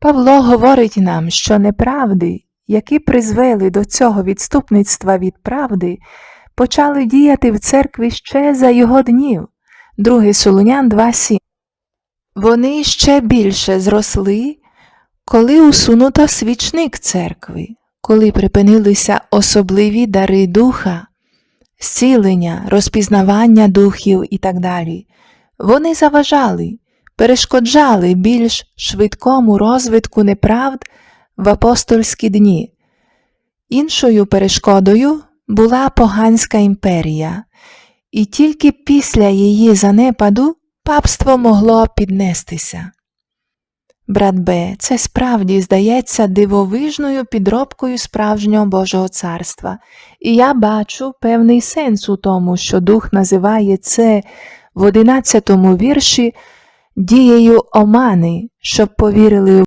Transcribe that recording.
Павло говорить нам, що неправди, які призвели до цього відступництва від правди, почали діяти в церкві ще за його днів. 2 Солунян 2.7. Вони ще більше зросли, коли усунуто свічник церкви, коли припинилися особливі дари духа, зцілення, розпізнавання духів і так далі. Вони заважали, перешкоджали більш швидкому розвитку неправд в апостольські дні. Іншою перешкодою була поганська імперія, і тільки після її занепаду папство могло піднестися. Брат Б, це справді здається дивовижною підробкою справжнього Божого царства, і я бачу певний сенс у тому, що Дух називає це в одинадцятому вірші дією омани, щоб повірили